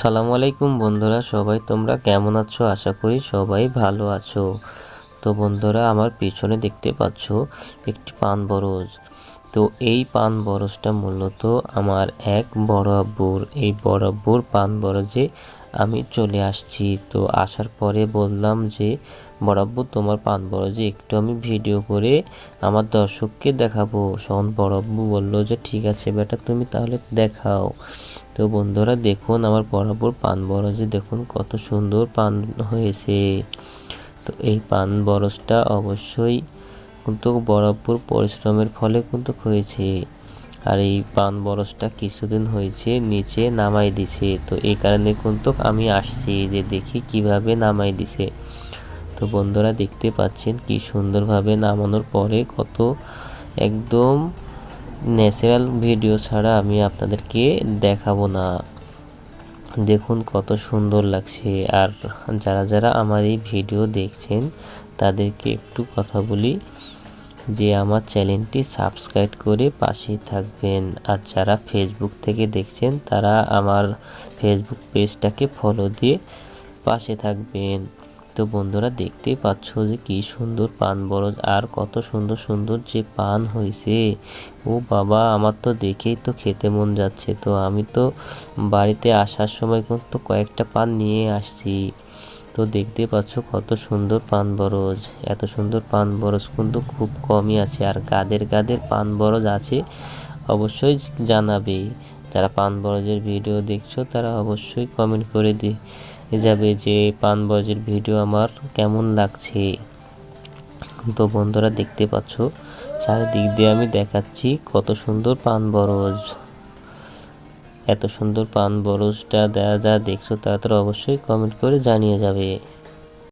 সালামু আলাইকুম বন্ধুরা, সবাই তোমরা কেমন আছো? আশা করি সবাই ভালো আছো। তো বন্ধুরা, আমার পিছনে দেখতে পাচ্ছ একটি পান বরজ। তো এই পান বরজটা মূলত আমার এক বড় আব্বুর, এই বড় আব্বুর পান বরজে আমি চলে আসছি। তো আসার পরে বললাম যে বড় আব্বু তোমার পান বরজে, একটু আমি ভিডিও করে আমার দর্শককে দেখাবো। সন বড় আব্বু বলল যে, ঠিক আছে বেটা, তুমি তাহলে দেখাও। তো বন্ধুরা, দেখুন আমার বরাবর পান বরজে, দেখুন কত সুন্দর পান হয়েছে। তো এই পান বরজটা অবশ্যই কিন্তু বরাবর পরিশ্রমের ফলে কিন্তু হয়েছে। আর এই পান বরজটা কিছুদিন হয়েছে, নিচে নামাই দিছে। তো এই কারণে কিন্তু আমি আসছি যে দেখি কীভাবে নামাই দিছে। তো বন্ধুরা দেখতে পাচ্ছেন কি সুন্দরভাবে নামানোর পরে কত একদম ন্যাচারাল ভিডিও ছাড়া আমি আপনাদেরকে দেখাবো না। দেখুন কত সুন্দর লাগছে। আর যারা যারা আমার এই ভিডিও দেখছেন, তাদেরকে একটু কথা বলি। যে আমার চ্যানেলটি সাবস্ক্রাইব করে পাশেই থাকবেন। আর যারা ফেসবুক থেকে দেখছেন, তারা আমার ফেসবুক পেজটাকে ফলো দিয়ে পাশে থাকবেন। তো বন্ধুরা, দেখতেই পাচ্ছ যে কি সুন্দর পান বরজ, আর কত সুন্দর সুন্দর যে পান হয়েছে। ও বাবা, আমার তো দেখেই তো খেতে মন যাচ্ছে। তো আমি তো বাড়িতে আসার সময় কিন্তু কয়েকটা পান নিয়ে আসছি। তো দেখতে পাচ্ছ কত সুন্দর পান বরজ। এত সুন্দর পান বরজ কিন্তু খুব কমই আছে আর গাদের গাদের পান বরজ আছে অবশ্যই জানাবে। যারা পান বরজের ভিডিও দেখছ তারা অবশ্যই কমেন্ট করে দিয়ে যাবে যে পান বরজের ভিডিও আমার কেমন লাগছে। তো বন্ধুরা দেখতে পাচ্ছ, চারিদিক দিয়ে আমি দেখাচ্ছি কত সুন্দর পান বরজ। এত সুন্দর পান বরজটা দেয়া যা দেখছ তো অবশ্যই কমেন্ট করে জানিয়ে যাবে।